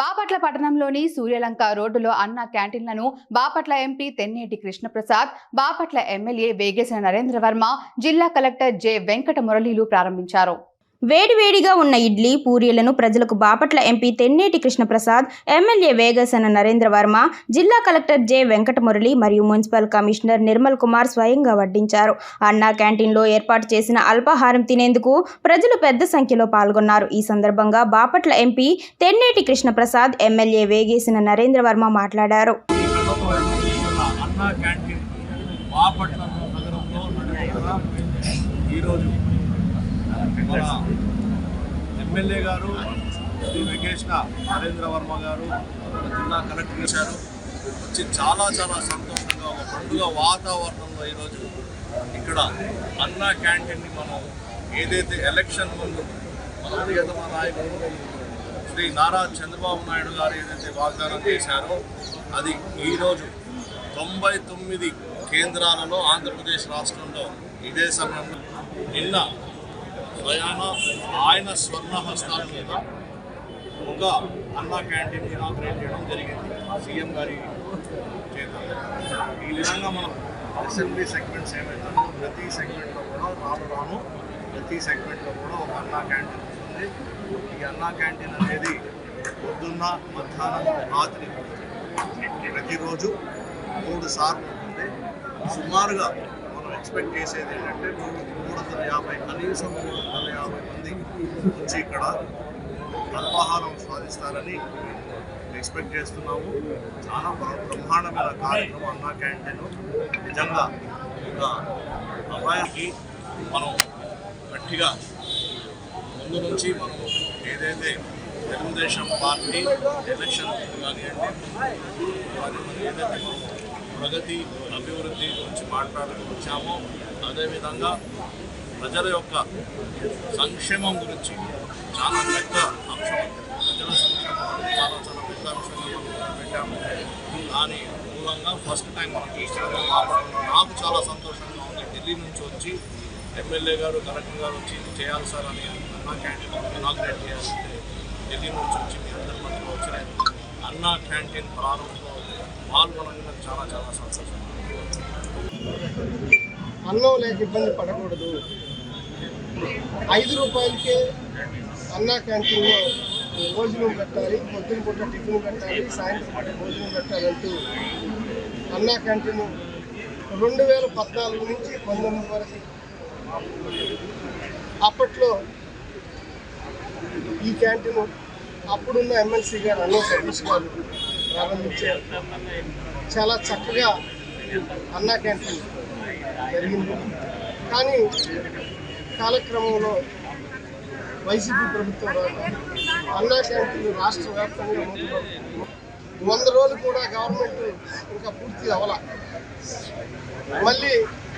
బాపట్ల పట్టణంలోని సూర్యలంక రోడ్డులో అన్న క్యాంటీన్లను బాపట్ల ఎంపీ తెన్నేటి కృష్ణప్రసాద్ బాపట్ల ఎమ్మెల్యే వేగేసిన నరేంద్ర వర్మ జిల్లా కలెక్టర్ జె వెంకట మురళీలు ప్రారంభించారు. వేడివేడిగా ఉన్న ఇడ్లీ పూరీలను ప్రజలకు బాపట్ల ఎంపీ తెన్నేటి కృష్ణప్రసాద్ ఎమ్మెల్యే వేగసన నరేంద్ర వర్మ జిల్లా కలెక్టర్ జె వెంకటమురళి మరియు మున్సిపల్ కమిషనర్ నిర్మల్ కుమార్ స్వయంగా వడ్డించారు. అన్నా క్యాంటీన్లో ఏర్పాటు చేసిన అల్పాహారం తినేందుకు ప్రజలు పెద్ద సంఖ్యలో పాల్గొన్నారు. ఈ సందర్భంగా బాపట్ల ఎంపీ తెన్నేటి కృష్ణప్రసాద్ ఎమ్మెల్యే వేగేసిన నరేంద్ర వర్మ మాట్లాడారు ఈరోజు మన ఎమ్మెల్యే గారు శ్రీ వెంకటేష్ణ నరేంద్ర వర్మ గారు మన జిల్లా కలెక్టర్ చేశారు వచ్చి చాలా చాలా సంతోషంగా ఒక పండుగ వాతావరణంలో ఈరోజు ఇక్కడ అన్న క్యాంటీన్ని మనం ఏదైతే ఎలక్షన్ ముందు మన ప్రియతమ నాయకుడు శ్రీ నారా చంద్రబాబు నాయుడు గారు ఏదైతే వాగ్దానం చేశారో అది ఈరోజు తొంభై తొమ్మిది కేంద్రాలలో ఆంధ్రప్రదేశ్ రాష్ట్రంలో ఇదే సమయంలో నిన్న ప్రయాణ ఆయన స్వర్ణహస్తాల మీద ఒక అన్నా క్యాంటీన్ ఇనాగ్రేట్ చేయడం జరిగింది. సీఎం గారి చేత. ఈ విధంగా మనం అసెంబ్లీ సెగ్మెంట్స్ ఏమైతే ప్రతి సెగ్మెంట్లో కూడా రాను రాను ప్రతి సెగ్మెంట్లో కూడా ఒక అన్నా క్యాంటీన్ ఉంటుంది ఈ అన్నా క్యాంటీన్ అనేది పొద్దున్న మధ్యాహ్నం రాత్రి ప్రతిరోజు మూడు సార్లు ఉంటుంది. సుమారుగా మనం ఎక్స్పెక్ట్ చేసేది ఏంటంటే మూడు వందల యాభై కనీసం మూడు వందల యాభై మంది వచ్చి ఇక్కడ అల్పాహారం స్వాదిస్తారని ఎక్స్పెక్ట్ చేస్తున్నాము. చాలా బ్రహ్మాండమైన కార్యక్రమం అన్నా క్యాంటీన్ నిజంగా ఒక అమ్మాయికి మనం గట్టిగా ముందు నుంచి మనం ఏదైతే తెలుగుదేశం పార్టీ ఎలక్షన్ కానివ్వండి మరి ఏదైతే ప్రగతి అభివృద్ధి గురించి మాట్లాడుతూ వచ్చామో అదేవిధంగా ప్రజల యొక్క సంక్షేమం గురించి చాలా పెద్ద అంశం. ప్రజల సంక్షేమం చాలా చాలా పెద్ద అంశంగా పెట్టాము. దాని మూలంగా ఫస్ట్ టైం మనం చూస్తున్నాం నాకు చాలా సంతోషంగా ఉంది. ఢిల్లీ నుంచి వచ్చి ఎమ్మెల్యే గారు కలెక్టర్ గారు వచ్చి చేయాలి సార్ అని అన్నా క్యాంటీన్ ఇనాగ్రేట్ చేయాలంటే ఢిల్లీ నుంచి వచ్చి మీ అందరి మధ్యలో వచ్చిన అన్నా క్యాంటీన్ ప్రారంభంలో పాల్గొనడం చాలా చాలా సంతోషంగా అన్నం లేక ఇబ్బంది పడకూడదు. ఐదు రూపాయలకే అన్నా క్యాంటీన్లో భోజనం పెట్టాలి పొద్దున పూట టిఫిన్ పెట్టాలి సాయంత్రం పూట భోజనం పెట్టాలంటూ అన్నా క్యాంటీన్ రెండు వేల పద్నాలుగు నుంచి పంతొమ్మిది వరకు. అప్పట్లో ఈ క్యాంటీన్ అప్పుడున్న ఎమ్మెల్సీ గారు అన్న సతీష్ గారు ప్రారంభించారు. చాలా చక్కగా అన్నా క్యాంటీన్ జరిగింది. కానీ కాలక్రమంలో వైసీపీ ప్రభుత్వం అన్నా క్యాంటీన్లు రాష్ట్ర వ్యాప్తంగా వంద రోజులు కూడా గవర్నమెంట్ ఇంకా పూర్తి అవల. మళ్ళీ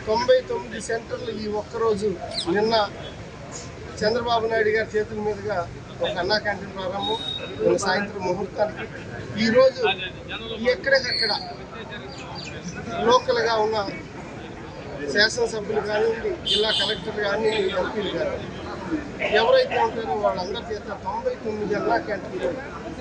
తొంభై తొమ్మిది సెంటర్లు ఈ ఒక్కరోజు నిన్న చంద్రబాబు నాయుడు గారి చేతుల మీదుగా ఒక అన్నా క్యాంటీన్ ప్రారంభం నిన్న సాయంత్రం ముహూర్తానికి. ఈరోజు ఎక్కడికక్కడ లోకల్గా ఉన్న శాసనసభ్యులు కానివ్వండి జిల్లా కలెక్టర్ కానీ ఎంపీలు కానీ ఎవరైతే ఉంటారో వాళ్ళందరి చేత తొంభై తొమ్మిది అన్నా క్యాంటీన్లు.